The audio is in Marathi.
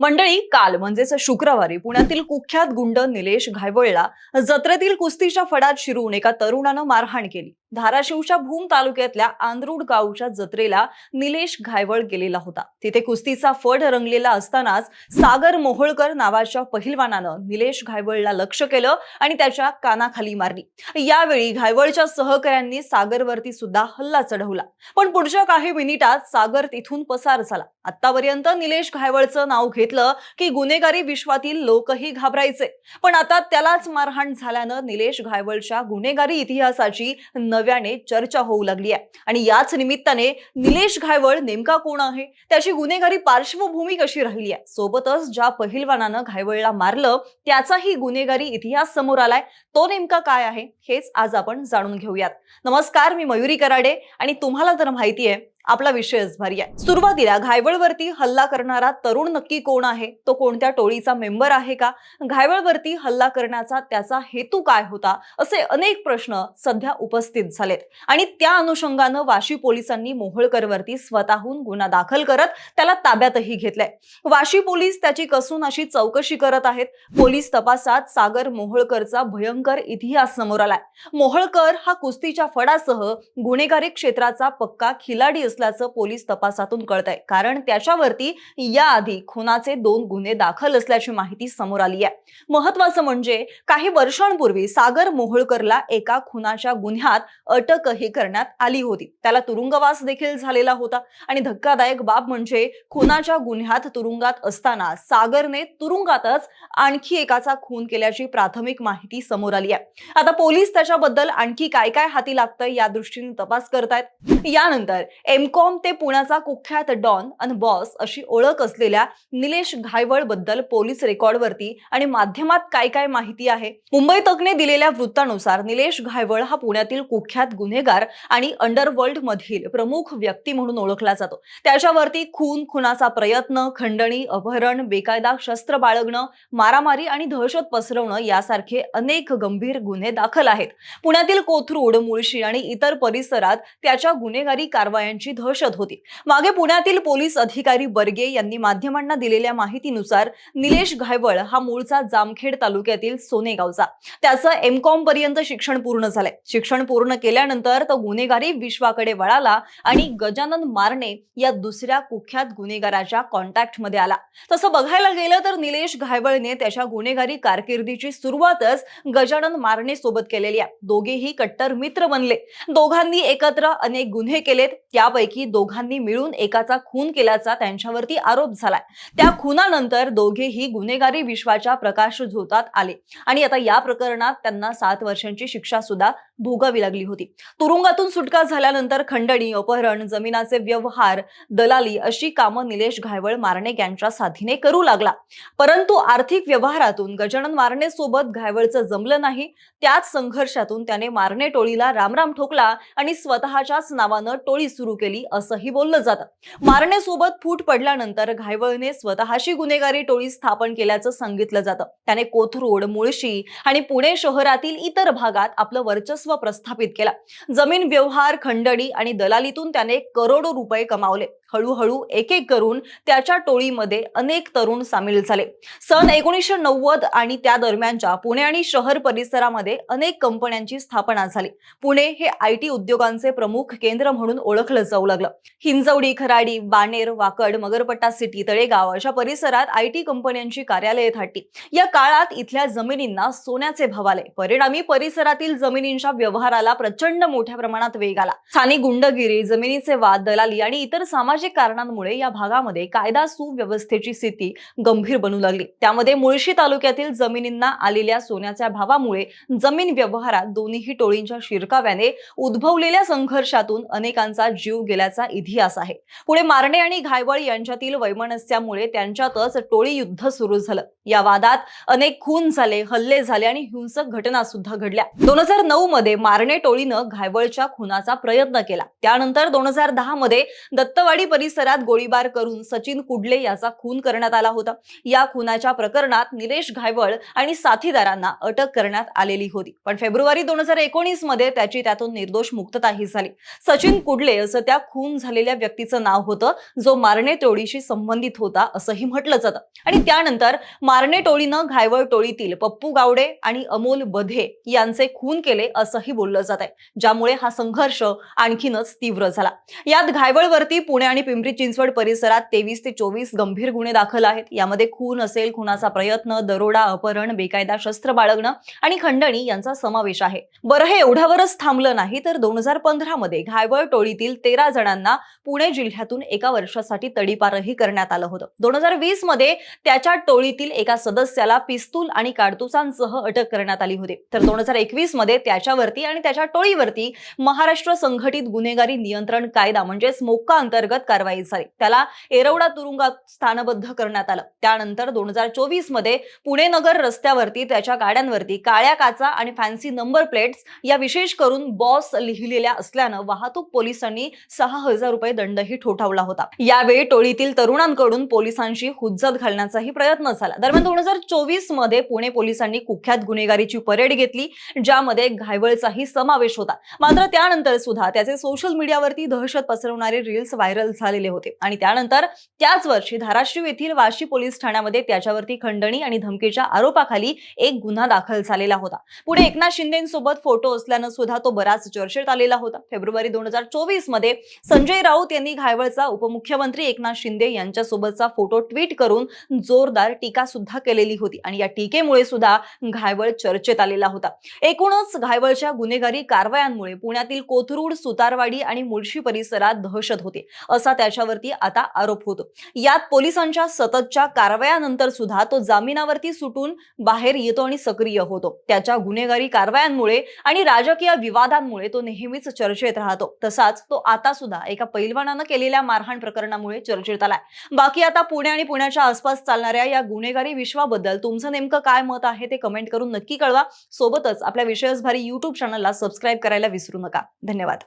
मंडळी काल म्हणजेच शुक्रवारी पुण्यातील कुख्यात गुंड निलेश घायवळला जत्रेतील कुस्तीच्या फडात शिरून एका तरुणानं मारहाण केली. धाराशिवच्या भूम तालुक्यातल्या आंद्रुड गावच्या जत्रेला निलेश घायवळ गेलेला होता. तिथे कुस्तीचा फड रंगलेला असतानाच सागर मोहोळकर नावाच्या पहिलवानानं निलेश घायवळला लक्ष केलं आणि त्याच्या कानाखाली मारली. यावेळी घायवळच्या सहकाऱ्यांनी सागरवरती सुद्धा हल्ला चढवला. पण पुढच्या काही मिनिटात सागर तिथून पसार झाला. आतापर्यंत निलेश घायवळचं नाव घेतलं की गुन्हेगारी विश्वातील लोकही घाबरायचे. पण आता त्यालाच मारहाण झाल्यानं निलेश घायवळच्या गुन्हेगारी इतिहासाची नव्याने चर्चा होऊ लागली आहे. आणि याच निमित्ताने निलेश घायवळ नेमका कोण आहे? त्याची गुन्हेगारी पार्श्वभूमी कशी राहिली आहे? सोबतच ज्या पहिलवानानं घायवळला मारलं त्याचाही गुन्हेगारी इतिहास समोर आलाय. तो नेमका काय आहे? हेच आज आपण जाणून घेऊयात. नमस्कार मी मयुरी कराडे आणि तुम्हाला तर माहिती आहे आपला विषयच भारी आहे सुरुवातीला घायवळवरती हल्ला करणारा तरुण नक्की कोण आहे? तो कोणत्या टोळीचा मेंबर आहे का? घायवळवरती हल्ला करण्याचा त्याचा हेतू काय होता? असे अनेक प्रश्न सध्या उपस्थित झालेत. आणि त्या अनुषंगानं वाशी पोलिसांनी मोहोळकरवरती स्वतःहून गुन्हा दाखल करत त्याला ताब्यातही घेतलंय. वाशी पोलीस त्याची कसून अशी चौकशी करत आहेत. पोलीस तपासात सागर मोहोळकरचा भयंकर इतिहास समोर आलाय. मोहोळकर हा कुस्तीच्या फडासह गुन्हेगारी क्षेत्राचा पक्का खिलाडी असल्याचं पोलीस तपासातून कळत आहे कारण त्याच्यावरती याआधी खुनाचे दोन गुन्हे दाखल असल्याची माहिती समोर आली आहे महत्वाचं म्हणजे काही वर्षांपूर्वी सागर मोहोळकरला एका खुनाच्या गुन्ह्यात अटकही करण्यात आली होती. त्याला तुरुंगवास देखील झालेला होता. आणि धक्कादायक बाब म्हणजे खुनाच्या गुन्ह्यात तुरुंगात असताना सागरने तुरुंगातच आणखी एकाचा खून केल्याची प्राथमिक माहिती समोर आली आहे आता पोलीस त्याच्याबद्दल आणखी काय काय हाती लागतंय या दृष्टीने तपास करतायत. यानंतर एमकॉम ते पुण्याचा कुख्यात डॉन अन बॉस अशी ओळख असलेल्या निलेश घायवळबद्दल पोलीस रेकॉर्डवरती आणि माध्यमात काय काय माहिती आहे मुंबई तकने दिलेल्या वृत्तानुसार निलेश घायवळ हा पुण्यातील कुख्यात गुन्हेगार आणि अंडरवर्ल्ड मधील प्रमुख व्यक्ती म्हणून ओळखला जातो. त्याच्यावरती खून खुनाचा प्रयत्न खंडणी अपहरण बेकायदा शस्त्र बाळगणं मारामारी आणि दहशत पसरवणं यासारखे अनेक गंभीर गुन्हे दाखल आहेत. पुण्यातील कोथरूड मुळशी आणि इतर परिसरात त्याच्या गुन्हेगारी कारवायांची दहशत होती. मागे पुण्यातील पोलीस अधिकारी बर्गे यांनी माध्यमांना दिलेल्या माहितीनुसार निलेश घायवळ हा मूळचा जामखेड तालुक्यातील सोनेगावचा. त्याचं एमकॉम पर्यंत शिक्षण पूर्ण झालंय. शिक्षण पूर्ण केल्यानंतर तो गुन्हेगारी विश्वाकडे वळाला आणि गजानन मारणे या दुसऱ्या कुख्यात गुन्हेगाराच्या कॉन्टॅक्टमध्ये आला. तसं बघायला गेलं तर निलेश घायवळने त्याच्या गुन्हेगारी कारकिर्दीची सुरुवातच गजानन मारणे सोबत केलेली आहे. दोघेही कट्टर मित्र बनले. दोघांनी एकत्र अनेक गुन्हे केलेत. त्यापैकी दोघांनी मिळून एकाचा खून केल्याचा त्यांच्यावरती आरोप झालाय. त्या खुनानंतर दोघेही गुन्हेगारी विश्वाच्या प्रकाश झोतात आले. आणि आता या प्रकरणात त्यांना सात वर्षांची शिक्षा सुद्धा भोगावी लागली होती. तुरुंगातून सुटका झाल्यानंतर खंडणी अपहरण जमिनाचे व्यवहार दलाली अशी कामं निलेश घायवळ मारणे यांच्या साथीने करू लागला. परंतु आर्थिक व्यवहारातून गजानन मारणे सोबत घायवळचं जमलं नाही. त्याच संघर्षातून त्याने मारणे टोळीला रामराम ठोकला आणि स्वतःच्याच नावानं टोळी सुरू केली. असंही बोललं जातं. मारण्यासोबत फूट पडल्यानंतर घायवळने स्वतःशी गुन्हेगारी टोळी स्थापन केल्याचं सांगितलं जातं. त्याने कोथरूड मुळशी आणि पुणे शहरातील इतर भागात आपलं वर्चस्व प्रस्थापित केलं. जमीन व्यवहार खंडणी आणि दलालीतून त्याने करोडो रुपये कमावले. हळूहळू एक एक करून त्याच्या टोळीमध्ये अनेक तरुण सामील झाले. सन एकोणीसशे नव्वद आणि त्या दरम्यानच्या पुणे आणि शहर परिसरामध्ये अनेक कंपन्यांची स्थापना झाली. पुणे हे आय टी उद्योगांचे प्रमुख केंद्र म्हणून ओळखलं जाऊ लागलं. हिंजवडी खराडी बाणेर वाकड मगरपट्टा सिटी तळेगाव अशा परिसरात आय टी कंपन्यांची कार्यालये थाटली. या काळात इथल्या जमिनींना सोन्याचे भाव आले. परिणामी परिसरातील जमिनींच्या व्यवहाराला प्रचंड मोठ्या प्रमाणात वेग आला. स्थानिक गुंडगिरी जमिनीचे वाद दलाली आणि इतर सामाजिक कारणांमुळे या भागामध्ये कायदा सुव्यवस्थेची स्थिती गंभीर बनू लागली. त्यामध्ये मुळशी तालुक्यातील जमिनींना आलेल्या सोन्याच्या भावामुळे जमीन व्यवहारात दोन्ही टोळींच्या शिरकाव्याने उद्भवलेल्या संघर्षातून अनेकांचा जीव गेल्याचा इतिहास आहे. पुढे मारणे आणि घायवळ यांच्यातील वैमनस्यामुळे त्यांच्यातच टोळी युद्ध सुरू झालं. या वादात अनेक खून झाले हल्ले झाले आणि हिंसक घटना सुद्धा घडल्या. दोन हजार नऊ मध्ये मारणे टोळीनं घायवळच्या खुनाचा प्रयत्न केला. त्यानंतर दोन हजार दहा मध्ये दत्तवाडी परिसरात गोळीबार करून सचिन कुडले याचा खून करण्यात आला होता. या खुनाच्या प्रकरणात निलेश घायवळ आणि साथीदारांना अटक करण्यात आलेली होती. पण फेब्रुवारी दोन हजार एकोणीसमध्ये त्याची त्यातून निर्दोष मुक्तताही झाली. सचिन कुडले असं त्या खून झालेल्या व्यक्तीचं नाव होतं जो मारणे टोळीशी संबंधित होता असंही म्हटलं जातं. आणि त्यानंतर मारणे टोळीनं घायवळ टोळीतील पप्पू गावडे आणि अमोल बधे यांचे खून केले असंही बोललं जात आहे ज्यामुळे हा संघर्ष आणखीनच तीव्र झाला. यात घायवळवरती पुणे आणि पिंपरी चिंचवड परिसरात तेवीस ते चोवीस गंभीर गुन्हे दाखल आहेत. यामध्ये खून असेल खुनाचा प्रयत्न दरोडा अपहरण बेकायदा शस्त्र बाळगणं आणि खंडणी यांचा समावेश आहे. बरं हे एवढ्यावरच थांबलं नाही तर दोन हजार पंधरा मध्ये घायवळ टोळीतील तेरा जणांना पुणे जिल्ह्यातून एका वर्षासाठी तडीपारही करण्यात आलं होतं. दोन हजार वीसमध्ये त्याच्या टोळीतील एका सदस्याला पिस्तूल आणि काडतुसांसह अटक करण्यात आली होती. तर दोन हजार एकवीसमध्ये त्याच्यावरती आणि त्याच्या टोळीवरती महाराष्ट्र संघटित गुन्हेगारी नियंत्रण कायदा म्हणजेच मोक्का अंतर्गत कारवाई झाली. त्याला एरवडा तुरुंगात स्थानबद्ध करण्यात आलं. त्यानंतर दोन हजार चोवीसमध्ये पुणे नगर रस्त्यावरती त्याच्या गाड्यांवरती काळ्या काचा आणि फॅन्सी नंबर प्लेट्स या विशेष करून बॉस लिहिलेल्या असल्यानं वाहतूक पोलिसांनी सहा हजार रुपये दंडही ठोठावला होता. यावेळी टोळीतील तरुणांकडून पोलिसांशी हुज्जत घालण्याचाही प्रयत्न झाला. दरम्यान दोन हजार चोवीसमध्ये पुणे पोलिसांनी कुख्यात गुन्हेगारीची परेड घेतली ज्यामध्ये घायवळचाही समावेश होता. मात्र त्यानंतर सुद्धा त्याचे सोशल मीडियावरती दहशत पसरवणारे रील्स व्हायरल झालेले होते. आणि त्यानंतर त्याच वर्षी धाराशिव येथील वाशी पोलीस ठाण्यामध्ये त्याच्यावरती खंडणी आणि धमकीच्या आरोपाखाली एक गुन्हा दाखल झालेला होता. पुढे एकनाथ शिंदेसोबत फोटो असल्यानं सुद्धा तो बराच चर्चेत आलेला होता. फेब्रुवारी दोन हजार चोवीसमध्ये संजय राऊत यांनी घायवळचा उपमुख्यमंत्री एकनाथ शिंदे यांच्यासोबतचा फोटो ट्विट करून जोरदार टीका सुद्धा केलेली होती आणि या टीकेमुळे सुद्धा घायवळ चर्चेत आलेला होता. एकूणच घायवळच्या गुन्हेगारी कारवायांमुळे पुण्यातील कोथरूड सुतारवाडी आणि मुळशी परिसरात दहशत होते. असा त्याच्यावरती आता आरोप होतो. यात पोलिसांच्या सततच्या कारवायानंतर सुद्धा तो जामिनावरती सुटून बाहेर येतो आणि सक्रिय होतो. त्याच्या गुन्हेगारी कारवायांमुळे आणि राजकीय विवादांमुळे तो नेहमीच चर्चेत राहतो. तसाच तो आता सुद्धा एका पैलवानानं केलेल्या मारहाण प्रकरणामुळे चर्चेत आलाय बाकी आता पुणे आणि पुण्याच्या आसपास चालणाऱ्या या गुन्हेगारी विश्वाबद्दल तुमचं नेमकं काय मत आहे ते कमेंट करून नक्की कळवा. सोबतच आपल्या विषयसभारी युट्यूब चॅनलला सबस्क्राईब करायला विसरू नका. धन्यवाद.